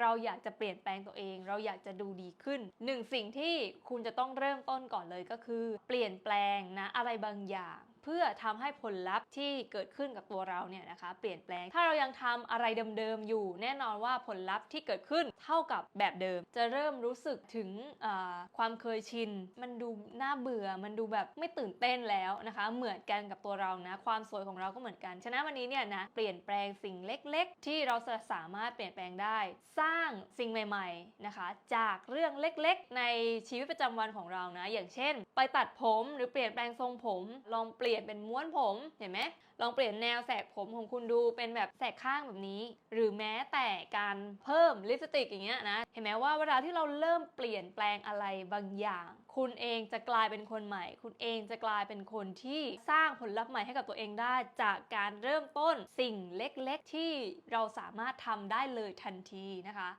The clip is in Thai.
เราอยากจะเปลี่ยนแปลงตัวเอง เราอยากจะดูดีขึ้นหนึ่งสิ่งที่คุณจะต้องเริ่มต้นก่อนเลยก็คือ เปลี่ยนแปลงนะอะไรบางอย่างเพื่อทำให้ผลลัพธ์ที่เกิดขึ้นกับตัวเราเนี่ยนะคะเปลี่ยนแปลง ถ้าเรายังทำอะไรเดิมๆอยู่ แน่นอนว่าผลลัพธ์ที่เกิดขึ้นเท่ากับแบบเดิม จะเริ่มรู้สึกถึงความเคยชิน มันดูน่าเบื่อ มันดูแบบไม่ตื่นเต้นแล้วนะคะ เหมือนกันกับตัวเรานะ ความสวยของเราก็เหมือนกัน ฉะนั้นวันนี้เนี่ยนะเปลี่ยนแปลงสิ่งเล็ก ๆ ที่เราจะสามารถเปลี่ยนแปลงได้สร้างสิ่งใหม่ ๆนะคะ จากเรื่องเล็กๆ ในชีวิตประจำวันของเรานะ อย่างเช่น ไปตัดผมหรือเปลี่ยนแปลงทรงผม ลองเปลี่ยนเป็นม้วนผมเห็นไหมลองเปลี่ยนแนวแสกผมของคุณดูเป็นแบบแสกข้างแบบนี้ หรือแม้แต่การเพิ่มลิปสติกอย่างเงี้ยนะเห็นไหมว่าเวลาที่เราเริ่มเปลี่ยนแปลงอะไรบางอย่าง คุณเองจะกลายเป็นคนใหม่ คุณเองจะกลายเป็นคนที่สร้างผลลัพธ์ใหม่ให้กับตัวเองได้ จากการเริ่มต้นสิ่งเล็กๆ ที่เราสามารถทำได้เลยทันทีนะคะ